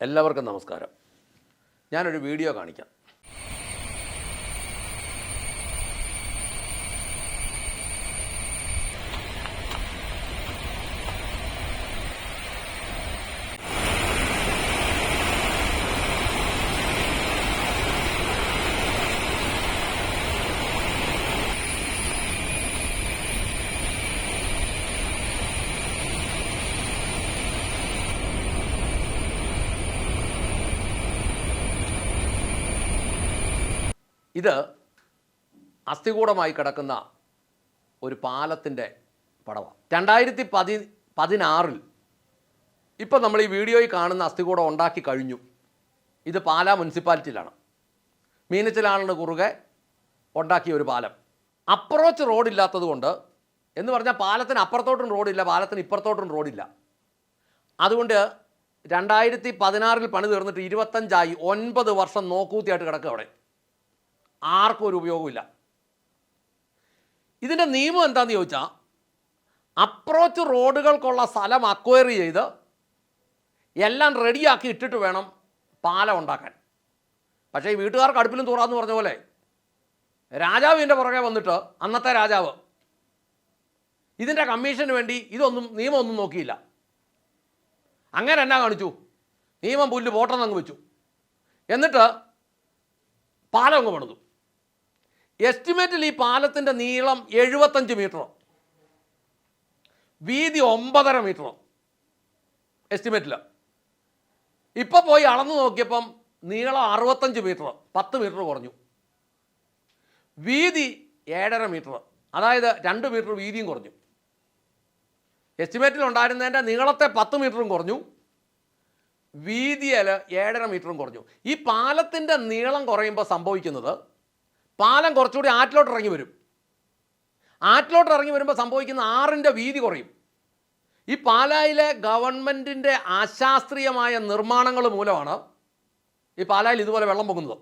എല്ലാവർക്കും നമസ്കാരം. ഞാനൊരു വീഡിയോ കാണിക്കാം. ഇത് അസ്ഥികൂടമായി കിടക്കുന്ന ഒരു പാലത്തിന്റെ പടവാണ്. രണ്ടായിരത്തി പതി പതിനാറിൽ ഇപ്പം നമ്മൾ ഈ വീഡിയോയിൽ കാണുന്ന അസ്ഥികൂടം ഉണ്ടാക്കി കഴിഞ്ഞു. ഇത് പാലാ മുനിസിപ്പാലിറ്റിയിലാണ്. മീനച്ചിലാളിന് കുറുകെ ഉണ്ടാക്കിയ ഒരു പാലം. അപ്രോച്ച് റോഡില്ലാത്തത് കൊണ്ട് എന്ന് പറഞ്ഞാൽ പാലത്തിന് അപ്പുറത്തോട്ടും റോഡില്ല പാലത്തിന് ഇപ്പുറത്തോട്ടും റോഡില്ല. അതുകൊണ്ട് രണ്ടായിരത്തി പതിനാറിൽ പണി തീർന്നിട്ട് ഇരുപത്തഞ്ചായി ഒൻപത് വർഷം നോക്കൂത്തിയായിട്ട് കിടക്കുക അവിടെ. ആർക്കും ഒരു ഉപയോഗമില്ല ഇതിന്റെ നിയമം എന്താണെന്ന് ചോദിച്ചാൽ അപ്രോച്ച് റോഡുകൾക്കുള്ള സ്ഥലം അക്വയർ ചെയ്ത് എല്ലാം റെഡിയാക്കി ഇട്ടിട്ട് വേണം പാലം ഉണ്ടാക്കാൻ. പക്ഷേ ഈ വീട്ടുകാർക്ക് അടുപ്പിലും തൂറാന്ന് പറഞ്ഞ പോലെ രാജാവ് ഇതിന്റെ പുറകെ വന്നിട്ട് അന്നത്തെ രാജാവ് ഇതിന്റെ കമ്മീഷന് വേണ്ടി ഇതൊന്നും നിയമമൊന്നും നോക്കിയില്ല. അങ്ങനെ എന്നാ കാണിച്ചു? നിയമം പുല്ല് പോട്ടെന്നങ്ങ് വെച്ചു. എന്നിട്ട് പാലം അങ്ങ് പണിതു. എസ്റ്റിമേറ്റിൽ ഈ പാലത്തിന്റെ നീളം എഴുപത്തഞ്ച് മീറ്റർ വീതി ഒമ്പതര മീറ്റർ എസ്റ്റിമേറ്റിൽ ഇപ്പോൾ പോയി അളന്നു നോക്കിയപ്പം നീളം അറുപത്തഞ്ച് മീറ്റർ പത്ത് മീറ്റർ കുറഞ്ഞു. വീതി ഏഴര മീറ്റർ അതായത് രണ്ട് മീറ്റർ വീതിയും കുറഞ്ഞു. എസ്റ്റിമേറ്റിൽ ഉണ്ടായിരുന്നതിന്റെ നീളത്തെ പത്ത് മീറ്ററും കുറഞ്ഞു. വീതിയിൽ ഏഴര മീറ്ററും കുറഞ്ഞു. ഈ പാലത്തിന്റെ നീളം കുറയുമ്പോൾ സംഭവിക്കുന്നത് പാലം കുറച്ചുകൂടി ആറ്റിലോട്ട് ഇറങ്ങി വരും. ആറ്റിലോട്ട് ഇറങ്ങി വരുമ്പോൾ സംഭവിക്കുന്ന ആറിന്റെ വീതി കുറയും. ഈ പാലായിലെ ഗവൺമെന്റിന്റെ അശാസ്ത്രീയമായ നിർമ്മാണങ്ങൾ മൂലമാണ് ഈ പാലായിൽ ഇതുപോലെ വെള്ളം പൊങ്ങുന്നത്.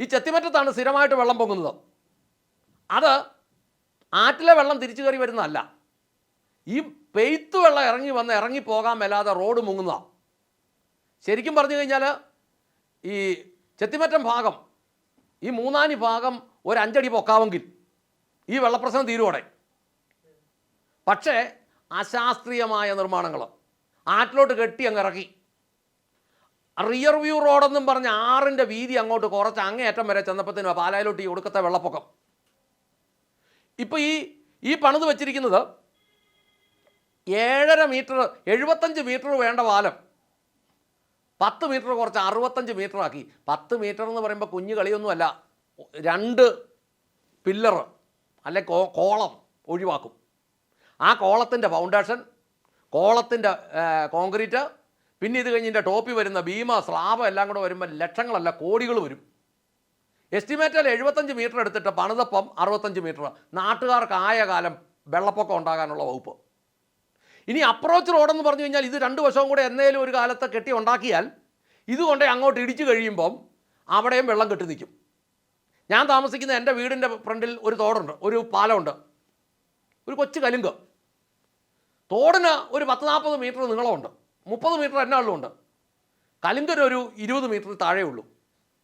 ഈ ചെത്തിമറ്റത്താണ് സ്ഥിരമായിട്ട് വെള്ളം പൊങ്ങുന്നത്. അത് ആറ്റിലെ വെള്ളം തിരിച്ചു കയറി വരുന്നതല്ല. ഈ പെയ്ത്ത് വെള്ളം ഇറങ്ങി വന്ന് ഇറങ്ങി പോകാൻ മേലാതെ റോഡ് മുങ്ങുന്നതാണ് ശരിക്കും പറഞ്ഞു കഴിഞ്ഞാൽ ഈ ചെത്തിമറ്റം ഭാഗം ഈ മൂന്നാനി ഭാഗം ഒരു അഞ്ചടി പൊക്കാവെങ്കിൽ ഈ വെള്ളപ്രശ്നം തീരുവോടെ പക്ഷേ അശാസ്ത്രീയമായ നിർമ്മാണങ്ങൾ. ആറ്റിലോട്ട് കെട്ടി അങ്ങ് ഇറക്കി. റിയർ വ്യൂ റോഡെന്നും പറഞ്ഞ് ആറിന്റെ വീതി അങ്ങോട്ട് കുറച്ച് അങ്ങേയറ്റം വരെ ചെന്നപ്പോഴത്തേനും പാലായിലോട്ട് ഈ ഒടുക്കത്തെ വെള്ളപ്പൊക്കം. ഇപ്പോൾ ഈ ഈ പണിത് വെച്ചിരിക്കുന്നത് ഏഴര മീറ്റർ എഴുപത്തഞ്ച് മീറ്റർ വേണ്ട പാലം. പത്ത് മീറ്റർ കുറച്ച് അറുപത്തഞ്ച് മീറ്റർ ആക്കി. പത്ത് മീറ്റർ എന്ന് പറയുമ്പോൾ കുഞ്ഞു കളിയൊന്നുമല്ല. രണ്ട് പില്ലർ അല്ലെ കോ കോളം ഒഴിവാക്കും. ആ കോളത്തിന്റെ ഫൗണ്ടേഷൻ കോളത്തിന്റെ കോൺക്രീറ്റ് പിന്നെ ഇത് കഴിഞ്ഞിന്റെ ടോപ്പി വരുന്ന ഭീമ സ്ലാബ് എല്ലാം കൂടെ വരുമ്പോൾ ലക്ഷങ്ങളല്ല കോടികൾ വരും. എസ്റ്റിമേറ്റിൽ എഴുപത്തഞ്ച് മീറ്റർ എടുത്തിട്ട് പണിതപ്പം അറുപത്തഞ്ച് മീറ്റർ. നാട്ടുകാർക്ക് ആയ കാലം വെള്ളപ്പൊക്കം ഉണ്ടാകാനുള്ള വകുപ്പ്. ഇനി അപ്രോച്ച് റോഡെന്ന് പറഞ്ഞു കഴിഞ്ഞാൽ ഇത് രണ്ട് വശവും കൂടെ എന്നേലും ഒരു കാലത്ത് കെട്ടി ഉണ്ടാക്കിയാൽ ഇതുകൊണ്ട് അങ്ങോട്ട് ഇടിച്ചു കഴിയുമ്പം അവിടെയും വെള്ളം കെട്ടി നിൽക്കും. ഞാൻ താമസിക്കുന്ന എന്റെ വീടിന്റെ ഫ്രണ്ടിൽ ഒരു തോടുണ്ട് ഒരു പാലമുണ്ട്. ഒരു കൊച്ചു കലുങ്ക്. തോടിന് ഒരു പത്ത് നാൽപ്പത് മീറ്റർ നീളമുണ്ട് മുപ്പത് മീറ്റർ എന്നാളുണ്ട് കലുങ്കിന് ഒരു ഇരുപത് മീറ്റർ താഴേ ഉള്ളൂ.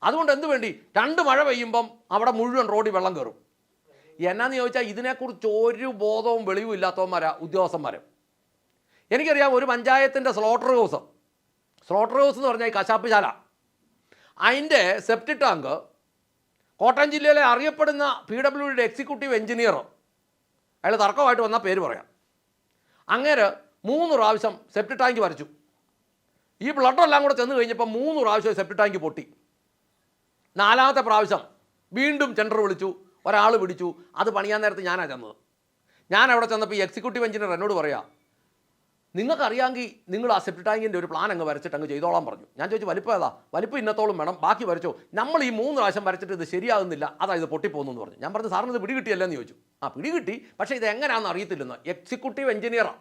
അതുകൊണ്ട് എന്ത് വേണ്ടി? രണ്ട് മഴ പെയ്യുമ്പം അവിടെ മുഴുവൻ റോഡിൽ വെള്ളം കയറും. എന്നാന്ന് ചോദിച്ചാൽ ഇതിനെക്കുറിച്ച് ഒരു ബോധവും വെളിവും ഇല്ലാത്തവന്മാരാ ഉദ്യോഗസ്ഥന്മാർ എനിക്കറിയാം ഒരു പഞ്ചായത്തിന്റെ സ്ലോട്ടർ ഹൗസ് സ്ലോട്ടർ ഹൗസ് എന്ന് പറഞ്ഞാൽ ഈ കശാപ്പുശാല അതിന്റെ സെപ്റ്റി ടാങ്ക് കോട്ടയം ജില്ലയിലെ അറിയപ്പെടുന്ന പി ഡബ്ല്യു ഡിയുടെ എക്സിക്യൂട്ടീവ് എഞ്ചിനീയർ അയാൾ തർക്കമായിട്ട് വന്നാൽ പേര് പറയാം. അങ്ങേര് മൂന്ന് പ്രാവശ്യം സെപ്റ്റി ടാങ്ക് വരച്ചു. ഈ ബ്ലഡെല്ലാം കൂടെ ചെന്ന് കഴിഞ്ഞപ്പോൾ മൂന്ന് പ്രാവശ്യം സെപ്റ്റി ടാങ്ക് പൊട്ടി. നാലാമത്തെ പ്രാവശ്യം വീണ്ടും ടെൻഡർ വിളിച്ചു. ഒരാൾ പിടിച്ചു. അത് പണിയാൻ നേരത്ത് ഞാനാണ് ചെന്നത്. ഞാൻ അവിടെ ചെന്നപ്പോൾ ഈ എക്സിക്യൂട്ടീവ് എഞ്ചിനീയർ എന്നോട് പറയാം നിങ്ങൾക്കറിയാമെങ്കിൽ നിങ്ങൾ ആ സെപ്റ്റ് ടാങ്കിന്റെ ഒരു പ്ലാൻ അങ്ങ് വരച്ചിട്ട് അങ്ങ് ചെയ്തോളാൻ പറഞ്ഞു. ഞാൻ ചോദിച്ചു വലിപ്പം ഏതാ? വലിപ്പം ഇന്നത്തോളം വേണം ബാക്കി വരച്ചോ. നമ്മൾ ഈ മൂന്ന് പ്രാവശ്യം വരച്ചിട്ട് ഇത് ശരിയാകുന്നില്ല അതാ ഇത് പൊട്ടിപ്പോകുന്നു എന്ന് പറഞ്ഞു. ഞാൻ പറഞ്ഞു സാറിന് ഇത് പിടി കിട്ടിയല്ലെന്ന് ചോദിച്ചു. ആ പിടികിട്ടി. പക്ഷേ ഇത് എങ്ങനെയാണെന്ന് അറിയത്തില്ലെന്ന്. എക്സിക്യൂട്ടീവ് എഞ്ചിനീയറാണ്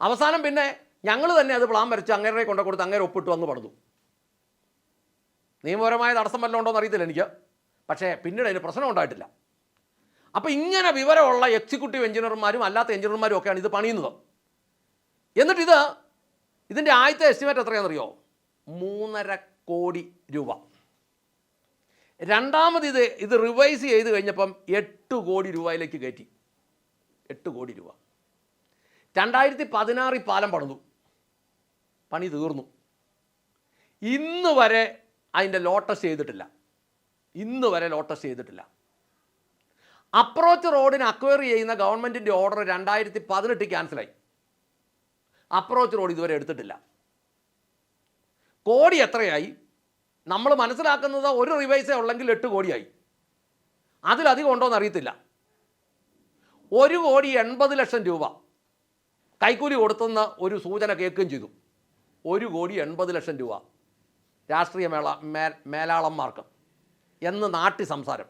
അവസാനം പിന്നെ ഞങ്ങൾ തന്നെ അത് പ്ലാൻ വരച്ച് അങ്ങേരെ കൊണ്ടു കൊടുത്ത് അങ്ങേരെ ഒപ്പിട്ടു അങ്ങ് പണിതു. നിയമപരമായ തടസ്സം വല്ലതും ഉണ്ടോ എന്ന് അറിയത്തില്ല എനിക്ക്. പക്ഷേ പിന്നീട് അതിന് പ്രശ്നം ഉണ്ടായിട്ടില്ല. അപ്പോൾ ഇങ്ങനെ വിവരമുള്ള എക്സിക്യൂട്ടീവ് എഞ്ചിനീയർമാരും അല്ലാത്ത എഞ്ചിനീയർമാരും ഒക്കെയാണ് ഇത് പണിയുന്നത്. എന്നിട്ടിത് ഇതിന്റെ ആദ്യത്തെ എസ്റ്റിമേറ്റ് എത്രയാണെന്നറിയോ? മൂന്നര കോടി രൂപ. രണ്ടാമത് ഇത് ഇത് റിവൈസ് ചെയ്ത് കഴിഞ്ഞപ്പം എട്ട് കോടി രൂപയിലേക്ക് കയറ്റി. എട്ട് കോടി രൂപ. രണ്ടായിരത്തി പതിനാറിൽ പാലം പണിതു. പണി തീർന്നു. ഇന്ന് വരെ അതിന്റെ ലോട്ടസ് ചെയ്തിട്ടില്ല. ഇന്ന് വരെ ലോട്ടസ് ചെയ്തിട്ടില്ല. അപ്രോച്ച് റോഡിന് അക്വയർ ചെയ്യുന്ന ഗവൺമെന്റിന്റെ ഓർഡർ രണ്ടായിരത്തി പതിനെട്ട് ക്യാൻസലായി അപ്രോച്ച് റോഡ് ഇതുവരെ എടുത്തിട്ടില്ല. കോടി എത്രയായി? നമ്മൾ മനസ്സിലാക്കുന്നത് ഒരു റിവൈസേ ഉള്ളെങ്കിൽ എട്ട് കോടിയായി. അതിലധികം ഉണ്ടോയെന്ന് അറിയത്തില്ല. ഒരു കോടി എൺപത് ലക്ഷം രൂപ കൈക്കൂലി കൊടുത്തെന്ന് ഒരു സൂചന കേൾക്കുകയും ചെയ്തു. ഒരു കോടി എൺപത് ലക്ഷം രൂപ രാഷ്ട്രീയ മേള മേ മേലാളന്മാർക്ക് എന്ന് നാട്ടി സംസാരം.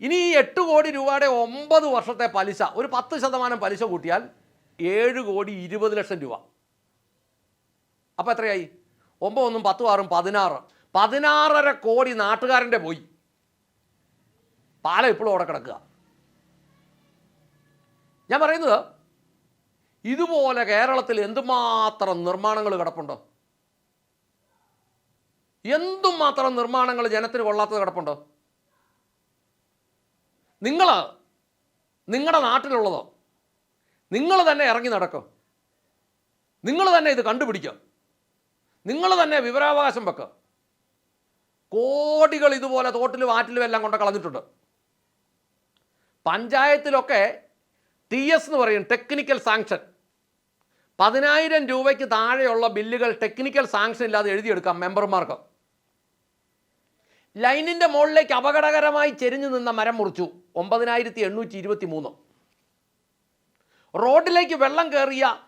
ഇനി ഈ എട്ട് കോടി രൂപയുടെ ഒമ്പത് വർഷത്തെ പലിശ ഒരു പത്ത് ശതമാനം പലിശ കൂട്ടിയാൽ ഏഴ് കോടി ഇരുപത് ലക്ഷം രൂപ. അപ്പോൾ എത്രയായി? ഒമ്പതൊന്നും പത്തും ആറും പതിനാറ്. പതിനാറര കോടി നാട്ടുകാരന്റെ പോയി. പാലം ഇപ്പോഴും അവിടെ കിടക്കുക. ഞാൻ പറയുന്നത് ഇതുപോലെ കേരളത്തിൽ എന്തുമാത്രം നിർമ്മാണങ്ങൾ കിടപ്പുണ്ടോ? എന്തുമാത്രം നിർമ്മാണങ്ങൾ ജനത്തിന് കൊള്ളാത്തത് കിടപ്പുണ്ടോ? നിങ്ങൾ നിങ്ങളുടെ നാട്ടിലുള്ളതോ? നിങ്ങൾ തന്നെ ഇറങ്ങി നടക്കും. നിങ്ങൾ തന്നെ ഇത് കണ്ടുപിടിക്കുക നിങ്ങൾ തന്നെ വിവരാവകാശം വെക്കുക കോടികൾ ഇതുപോലെ തോട്ടിലും ആറ്റിലും എല്ലാം കൊണ്ട് കളഞ്ഞിട്ടുണ്ട്. പഞ്ചായത്തിലൊക്കെ ടി എസ് എന്ന് പറയും ടെക്നിക്കൽ സാങ്ഷൻ പതിനായിരം രൂപയ്ക്ക് താഴെയുള്ള ബില്ലുകൾ ടെക്നിക്കൽ സാങ്ഷൻ ഇല്ലാതെ എഴുതിയെടുക്കാം മെമ്പർമാർക്ക്. ലൈനിന്റെ മുകളിലേക്ക് അപകടകരമായി ചെരിഞ്ഞു നിന്ന മരം മുറിച്ചു. ഒമ്പതിനായിരത്തി എണ്ണൂറ്റി ഇരുപത്തി മൂന്ന് റോഡിലേക്ക് വെള്ളം കയറിയ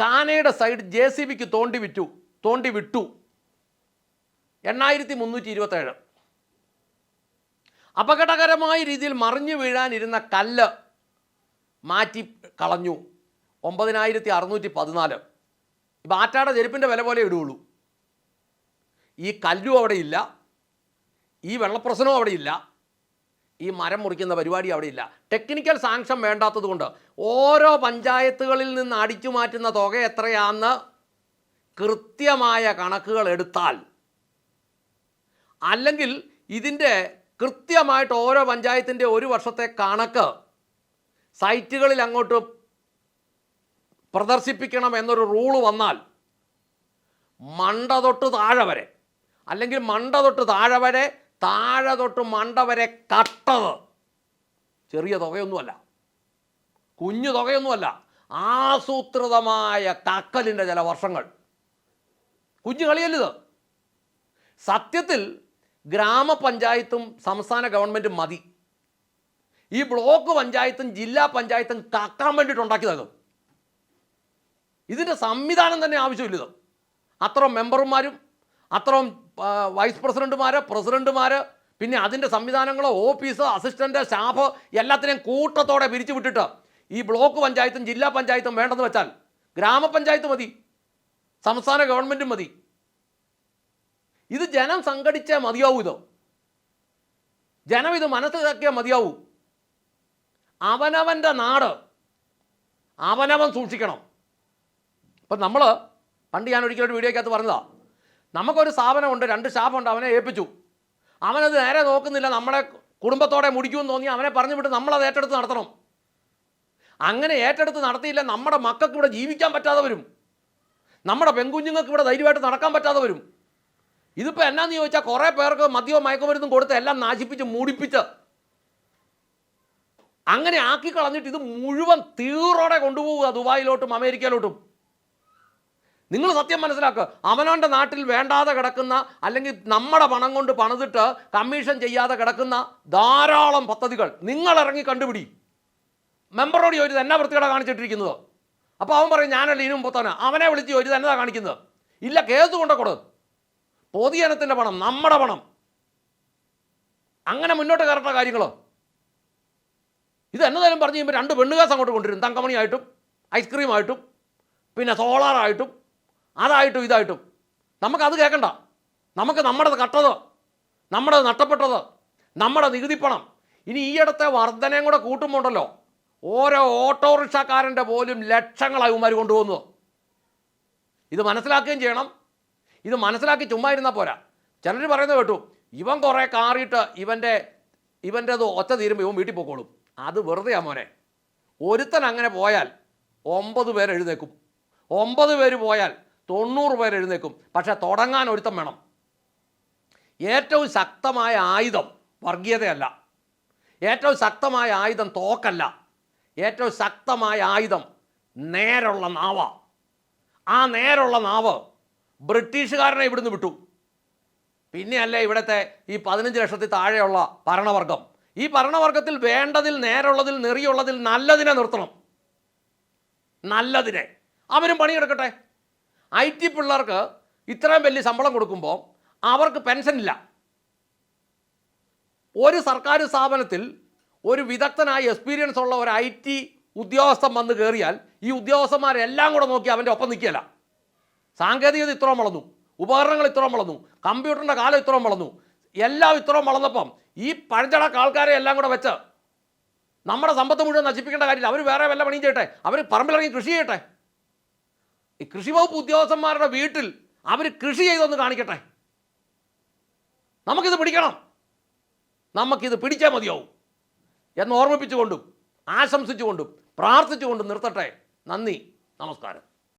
കാനയുടെ സൈഡ് ജെ സി ബിക്ക് തോണ്ടി വിറ്റു തോണ്ടി വിട്ടു. എണ്ണായിരത്തി മുന്നൂറ്റി ഇരുപത്തേഴ് അപകടകരമായ രീതിയിൽ മറിഞ്ഞു വീഴാനിരുന്ന കല്ല് മാറ്റി കളഞ്ഞു. ഒമ്പതിനായിരത്തി അറുന്നൂറ്റി പതിനാല് ഇപ്പം ആറ്റാടെ ചെരുപ്പിന്റെ വില പോലെ ഇടുകയുള്ളൂ. ഈ കല്ലും അവിടെ ഇല്ല. ഈ വെള്ളപ്രശ്നവും അവിടെ ഇല്ല. ഈ മരം മുറിക്കുന്ന പരിപാടി അവിടെ ഇല്ല. ടെക്നിക്കൽ സാങ്ഷൻ വേണ്ടാത്തതുകൊണ്ട് ഓരോ പഞ്ചായത്തുകളിൽ നിന്ന് അടിച്ചു മാറ്റുന്ന തുക എത്രയാണെന്ന് കൃത്യമായ കണക്കുകൾ എടുത്താൽ അല്ലെങ്കിൽ ഇതിന്റെ കൃത്യമായിട്ട് ഓരോ പഞ്ചായത്തിന്റെ ഒരു വർഷത്തെ കണക്ക് സൈറ്റുകളിൽ അങ്ങോട്ട് പ്രദർശിപ്പിക്കണം എന്നൊരു റൂൾ വന്നാൽ മണ്ട തൊട്ട് താഴെ വരെ അല്ലെങ്കിൽ മണ്ട തൊട്ട് താഴെ വരെ താഴെ തൊട്ട് മണ്ട വരെ കട്ടത്. ചെറിയ തുകയൊന്നുമല്ല. കുഞ്ഞു തുകയൊന്നുമല്ല. ആസൂത്രിതമായ കക്കലിന്റെ ചില വർഷങ്ങൾ. കുഞ്ഞു കളിയല്ലിത്. സത്യത്തിൽ ഗ്രാമപഞ്ചായത്തും സംസ്ഥാന ഗവൺമെന്റും മതി. ഈ ബ്ലോക്ക് പഞ്ചായത്തും ജില്ലാ പഞ്ചായത്തും കക്കാൻ വേണ്ടിയിട്ട് ഉണ്ടാക്കിയതാണ് ഇതിന്റെ സംവിധാനം തന്നെ ആവശ്യമില്ലത് അത്ര മെമ്പർമാരും അത്രയും വൈസ് പ്രസിഡന്റുമാർ പ്രസിഡന്റുമാർ പിന്നെ അതിന്റെ സംവിധാനങ്ങളോ ഓഫീസ് അസിസ്റ്റന്റ് സ്റ്റാഫ് എല്ലാത്തിനെയും കൂട്ടത്തോടെ പിരിച്ചു വിട്ടിട്ട് ഈ ബ്ലോക്ക് പഞ്ചായത്തും ജില്ലാ പഞ്ചായത്തും വേണ്ടെന്ന് വെച്ചാൽ ഗ്രാമപഞ്ചായത്ത് മതി സംസ്ഥാന ഗവൺമെന്റും മതി. ഇത് ജനം സംഘടിച്ചേ മതിയാവൂ ഇത്. ജനം ഇത് മനസ്സിലാക്കിയാൽ മതിയാവൂ. അവനവന്റെ നാട് അവനവൻ സൂക്ഷിക്കണം. ഇപ്പം നമ്മൾ പണ്ട് ഞാൻ ഒരിക്കലും വീഡിയോക്കകത്ത് പറഞ്ഞതാ നമുക്കൊരു സ്ഥാപനമുണ്ട് രണ്ട് സ്റ്റാഫുണ്ട് അവനെ ഏൽപ്പിച്ചു. അവനത് നേരെ നോക്കുന്നില്ല നമ്മളെ കുടുംബത്തോടെ മുടിക്കുമെന്ന് തോന്നി അവനെ പറഞ്ഞു വിട്ട് നമ്മളത് ഏറ്റെടുത്ത് നടത്തണം. അങ്ങനെ ഏറ്റെടുത്ത് നടത്തിയില്ല നമ്മുടെ മക്കൾക്ക് ഇവിടെ ജീവിക്കാൻ പറ്റാതെ വരും. നമ്മുടെ പെൺകുഞ്ഞുങ്ങൾക്ക് ഇവിടെ ധൈര്യമായിട്ട് നടക്കാൻ പറ്റാതെ വരും. ഇതിപ്പോൾ എന്നാന്ന് ചോദിച്ചാൽ കുറേ പേർക്ക് മദ്യവും മയക്കുമരുന്നും കൊടുത്ത് എല്ലാം നാശിപ്പിച്ച് മൂടിപ്പിച്ച്. അങ്ങനെ ആക്കി കളഞ്ഞിട്ട് ഇത് മുഴുവൻ തീറോടെ കൊണ്ടുപോവുക ദുബായിലോട്ടും അമേരിക്കയിലോട്ടും. നിങ്ങൾ സത്യം മനസ്സിലാക്കുക അവനവന്റെ നാട്ടിൽ വേണ്ടാതെ കിടക്കുന്ന അല്ലെങ്കിൽ നമ്മുടെ പണം കൊണ്ട് പണിതിട്ട് കമ്മീഷൻ ചെയ്യാതെ കിടക്കുന്ന ധാരാളം പദ്ധതികൾ നിങ്ങൾ ഇറങ്ങി കണ്ടുപിടി. മെമ്പറോട് ചോദിച്ചത് എന്നാ വൃത്തികട കാണിച്ചിട്ടിരിക്കുന്നത്? അപ്പോൾ അവൻ പറയും ഞാനല്ല ഇനി മുപ്പത്തവന് അവനെ വിളിച്ച് ചോദിച്ചത് എന്നതാ കാണിക്കുന്നത്? ഇല്ല കേസ് കൊണ്ട കൊടു. പൊതുജനത്തിന്റെ പണം നമ്മുടെ പണം. അങ്ങനെ മുന്നോട്ട് കയറേണ്ട കാര്യങ്ങൾ ഇത് എന്നതായാലും പറഞ്ഞു കഴിയുമ്പോൾ രണ്ട് പെണ്ണുകാസ് അങ്ങോട്ട് കൊണ്ടുവരും. തങ്കമണിയായിട്ടും ഐസ്ക്രീമായിട്ടും പിന്നെ സോളാറായിട്ടും അതായിട്ടും ഇതായിട്ടും. നമുക്കത് കേൾക്കണ്ട. നമുക്ക് നമ്മുടെ കട്ടത് നമ്മുടെ നഷ്ടപ്പെട്ടത് നമ്മുടെ നികുതി പണം. ഇനി ഈയിടത്തെ വർധനയും കൂടെ കൂട്ടുമ്പോണ്ടല്ലോ. ഓരോ ഓട്ടോറിക്ഷക്കാരന്റെ പോലും ലക്ഷങ്ങളായി ഉമാർ കൊണ്ടുപോകുന്നത്. ഇത് മനസ്സിലാക്കുകയും ചെയ്യണം. ഇത് മനസ്സിലാക്കി ചുമ്മാ ഇരുന്നാൽ പോരാ. ചിലർ പറയുന്നത് കേട്ടു ഇവൻ കുറേ കാറിയിട്ട് ഇവന്റെ ഇവന്റെത് ഒച്ച തീരുമ്പോൾ ഇവൻ വീട്ടിൽ പോയിക്കോളും അത് വെറുതെയാ മോനെ. ഒരുത്തൻ അങ്ങനെ പോയാൽ ഒമ്പത് പേരെഴുതേക്കും ഒമ്പത് പേര് പോയാൽ തൊണ്ണൂറ് പേർ എഴുന്നേക്കും പക്ഷേ തുടങ്ങാൻ ഒരുത്തം വേണം. ഏറ്റവും ശക്തമായ ആയുധം വർഗീയതയല്ല. ഏറ്റവും ശക്തമായ ആയുധം തോക്കല്ല. ഏറ്റവും ശക്തമായ ആയുധം നേരുള്ള നാവ. ആ നേരുള്ള നാവ് ബ്രിട്ടീഷുകാരനെ ഇവിടുന്ന് വിട്ടു. പിന്നെയല്ലേ ഇവിടുത്തെ ഈ പതിനഞ്ച് ലക്ഷത്തിൽ താഴെയുള്ള ഭരണവർഗം. ഈ ഭരണവർഗത്തിൽ വേണ്ടതിൽ നേരുള്ളതിൽ നെറിയുള്ളതിൽ നല്ലതിനെ നിർത്തണം. നല്ലതിനെ. അവരും പണിയെടുക്കട്ടെ. ഐ ടി പിള്ളേർക്ക് ഇത്രയും വലിയ ശമ്പളം കൊടുക്കുമ്പോൾ അവർക്ക് പെൻഷൻ ഇല്ല. ഒരു സർക്കാർ സ്ഥാപനത്തിൽ ഒരു വിദഗ്ധനായ എക്സ്പീരിയൻസ് ഉള്ള ഒരു ഐ ടി ഉദ്യോഗസ്ഥൻ വന്ന് കയറിയാൽ ഈ ഉദ്യോഗസ്ഥന്മാരെല്ലാം കൂടെ നോക്കി അവന്റെ ഒപ്പം നിൽക്കില്ല സാങ്കേതികത ഇത്രയും വളർന്നു ഉപകരണങ്ങൾ ഇത്രയും വളർന്നു കമ്പ്യൂട്ടറിന്റെ കാലം ഇത്രയും വളർന്നു എല്ലാം ഇത്രയും വളർന്നപ്പം ഈ പഴഞ്ചടക്ക ആൾക്കാരെ എല്ലാം കൂടെ വെച്ച് നമ്മുടെ സമ്പത്ത് മുഴുവൻ നശിപ്പിക്കേണ്ട കാര്യമില്ല. അവർ വേറെ വല്ല പണിയും ചെയ്യട്ടെ? അവർ പറമ്പിലിറങ്ങി കൃഷി ചെയ്യട്ടെ? ഈ കൃഷി വകുപ്പ് ഉദ്യോഗസ്ഥന്മാരുടെ വീട്ടിൽ അവർ കൃഷി ചെയ്തൊന്ന് കാണിക്കട്ടെ. നമുക്കിത് പിടിക്കണം. നമുക്കിത് പിടിച്ചാൽ മതിയാവും. എന്ന് ഓർമ്മിപ്പിച്ചുകൊണ്ടും ആശംസിച്ചുകൊണ്ടും പ്രാർത്ഥിച്ചുകൊണ്ടും നിർത്തട്ടെ. നന്ദി. നമസ്കാരം.